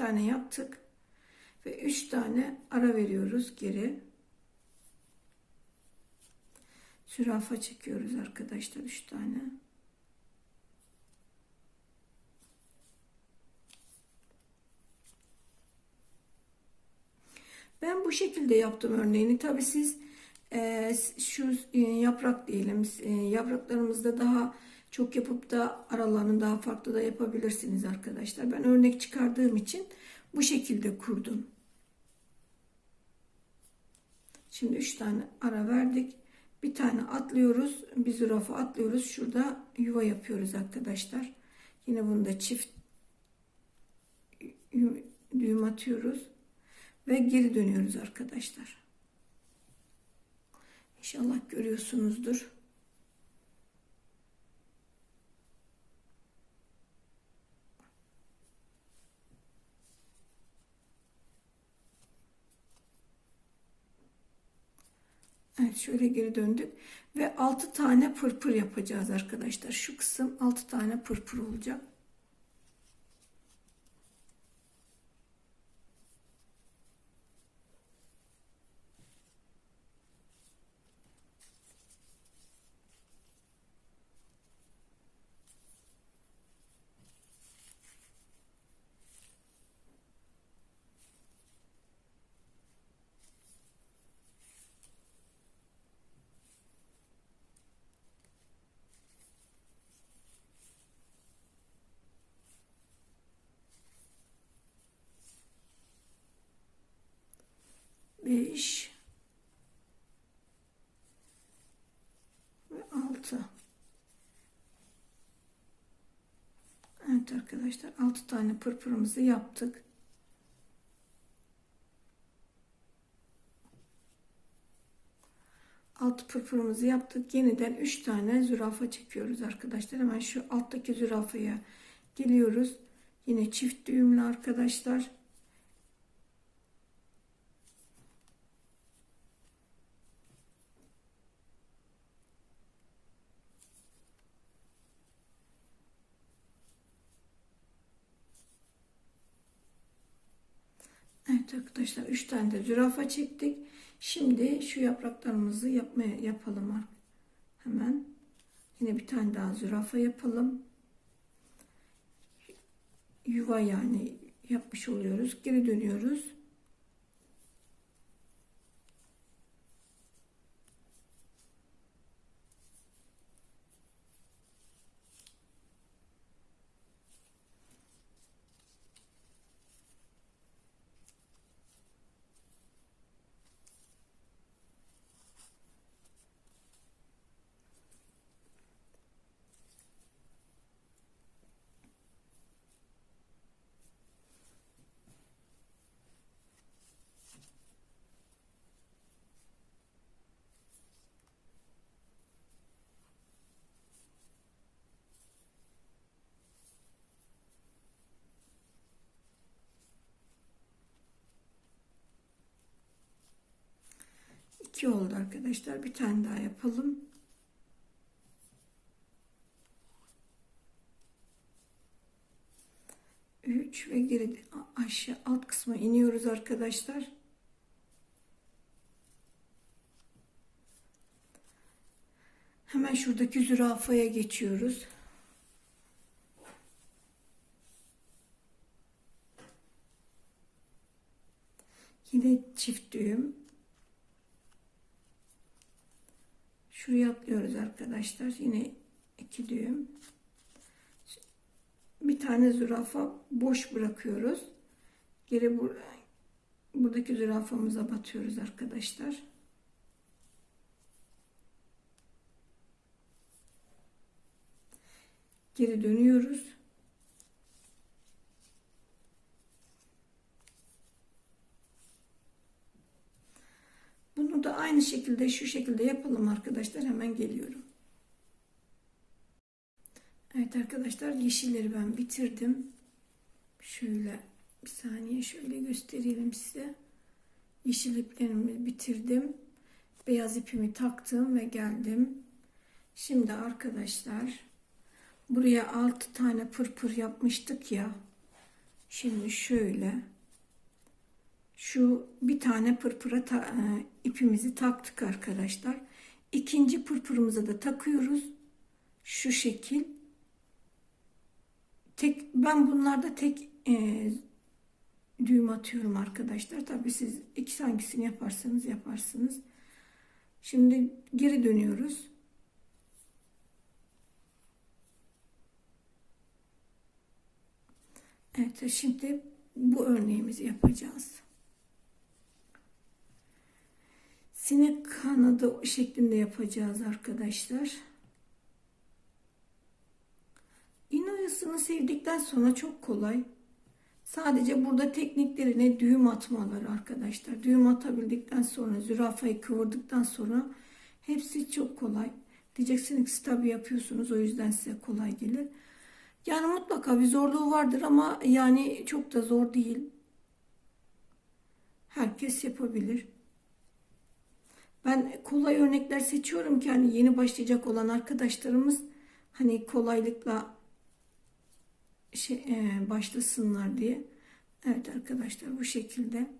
tane yaptık. Ve üç tane ara veriyoruz geri. Zürafa çekiyoruz arkadaşlar üç tane. Ben bu şekilde yaptım örneğini. Tabi siz e, şu e, yaprak diyelim e, yapraklarımızda daha çok yapıp da aralarını daha farklı da yapabilirsiniz arkadaşlar. Ben örnek çıkardığım için bu şekilde kurdum. Şimdi 3 tane ara verdik. Bir tane atlıyoruz. Bir zürafa atlıyoruz. Şurada yuva yapıyoruz arkadaşlar. Yine bunu da çift düğüm atıyoruz. Ve geri dönüyoruz arkadaşlar. İnşallah görüyorsunuzdur. Evet şöyle geri döndük ve 6 tane pırpır yapacağız arkadaşlar. Şu kısım 6 tane pırpır olacak. beş ve altı. Evet arkadaşlar altı tane pırpırımızı yaptık. Altı pırpırımızı yaptık. Yeniden üç tane zürafa çekiyoruz arkadaşlar. Hemen şu alttaki zürafaya geliyoruz. Yine çift düğümlü arkadaşlar. Evet arkadaşlar 3 tane de zürafa çektik. Şimdi şu yapraklarımızı yapmaya yapalım. Hemen yine bir tane daha zürafa yapalım. Yuva yani yapmış oluyoruz. Geri dönüyoruz. İki oldu arkadaşlar. Bir tane daha yapalım. Üç ve geri aşağı alt kısma iniyoruz arkadaşlar. Hemen şuradaki zürafaya geçiyoruz. Yine çift düğüm. Şuraya atlıyoruz arkadaşlar. Yine iki düğüm. Bir tane zürafa boş bırakıyoruz. Geri bur buradaki zürafamıza batıyoruz arkadaşlar. Geri dönüyoruz. Bunu da aynı şekilde şu şekilde yapalım arkadaşlar. Hemen geliyorum. Evet arkadaşlar yeşilleri ben bitirdim. Şöyle bir saniye şöyle gösterelim size. Yeşil iplerimi bitirdim. Beyaz ipimi taktım ve geldim. Şimdi arkadaşlar buraya 6 tane pırpır yapmıştık ya. Şimdi şöyle şu bir tane pırpıra ta- e, ipimizi taktık arkadaşlar. İkinci pırpırımızı da takıyoruz. Şu şekil. Tek ben bunlarda tek e, düğüm atıyorum arkadaşlar. Tabii siz iki hangisini yaparsanız yaparsınız. Şimdi geri dönüyoruz. Evet şimdi bu örneğimizi yapacağız. Sinek kanadı şeklinde yapacağız arkadaşlar. İğne sevdikten sonra çok kolay. Sadece burada tekniklerine düğüm atmaları arkadaşlar. Düğüm atabildikten sonra zürafayı kıvırdıktan sonra hepsi çok kolay. Diyeceksiniz ki tabi yapıyorsunuz o yüzden size kolay gelir. Yani mutlaka bir zorluğu vardır ama yani çok da zor değil. Herkes yapabilir. Ben kolay örnekler seçiyorum ki hani yeni başlayacak olan arkadaşlarımız hani kolaylıkla şey, e, başlasınlar diye. Evet arkadaşlar bu şekilde.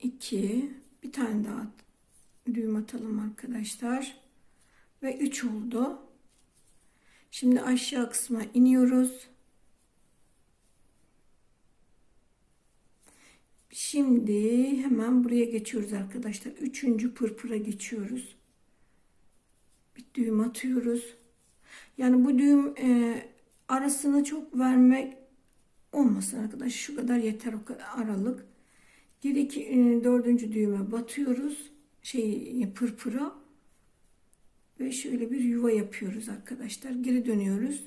İki. Bir tane daha düğüm atalım arkadaşlar. Ve üç oldu. Şimdi aşağı kısma iniyoruz. Şimdi hemen buraya geçiyoruz arkadaşlar. Üçüncü pırpıra geçiyoruz. Bir düğüm atıyoruz. Yani bu düğüm e, arasını çok vermek olmasın arkadaşlar. Şu kadar yeter o kadar aralık. Geri iki, e, dördüncü düğüme batıyoruz. Şey pırpıra. Ve şöyle bir yuva yapıyoruz arkadaşlar. Geri dönüyoruz.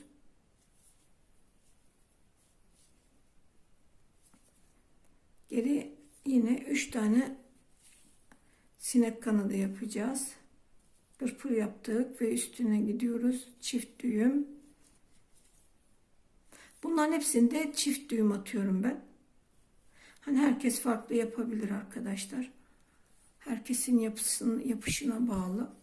Geri yine 3 tane sinek kanadı yapacağız. Pırpır yaptık ve üstüne gidiyoruz. Çift düğüm. Bunların hepsinde çift düğüm atıyorum ben. Hani herkes farklı yapabilir arkadaşlar. Herkesin yapısının yapışına bağlı.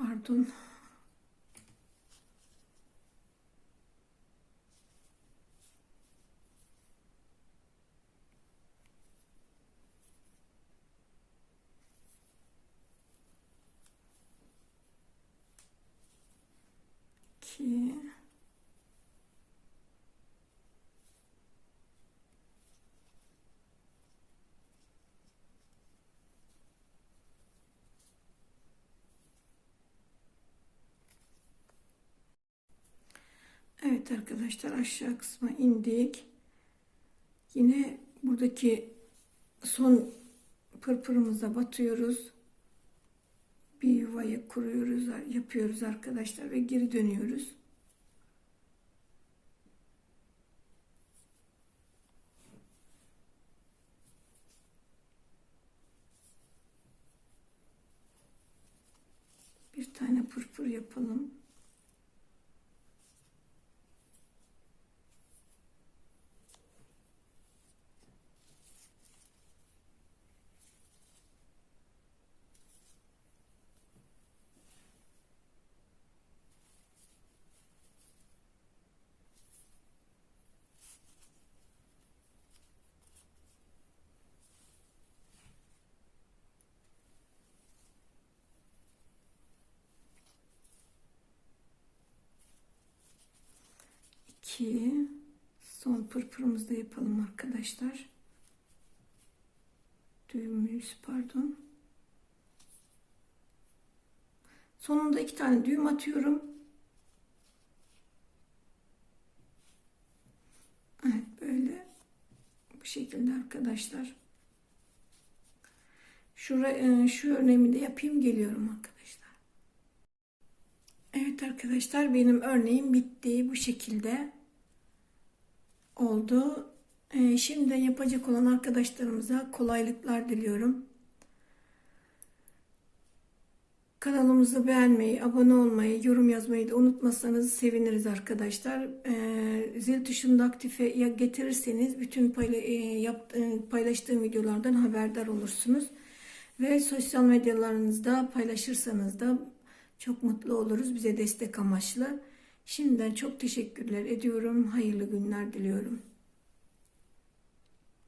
Pardon. İki. Evet arkadaşlar aşağı kısma indik. Yine buradaki son pırpırımıza batıyoruz. Bir yuvayı kuruyoruz, yapıyoruz arkadaşlar ve geri dönüyoruz. Bir tane pırpır yapalım. İki son pırpırımızı da yapalım arkadaşlar. Düğümümüz pardon. Sonunda iki tane düğüm atıyorum. Evet böyle bu şekilde arkadaşlar. Şuraya, şu örneğimi de yapayım geliyorum arkadaşlar. Evet arkadaşlar benim örneğim bitti bu şekilde oldu. Ee, Şimdi yapacak olan arkadaşlarımıza kolaylıklar diliyorum. Kanalımızı beğenmeyi, abone olmayı, yorum yazmayı da unutmasanız seviniriz arkadaşlar. Ee, zil tuşunu da aktife getirirseniz bütün e, e, paylaştığım videolardan haberdar olursunuz. Ve sosyal medyalarınızda paylaşırsanız da çok mutlu oluruz bize destek amaçlı. Şimdiden çok teşekkürler ediyorum. Hayırlı günler diliyorum.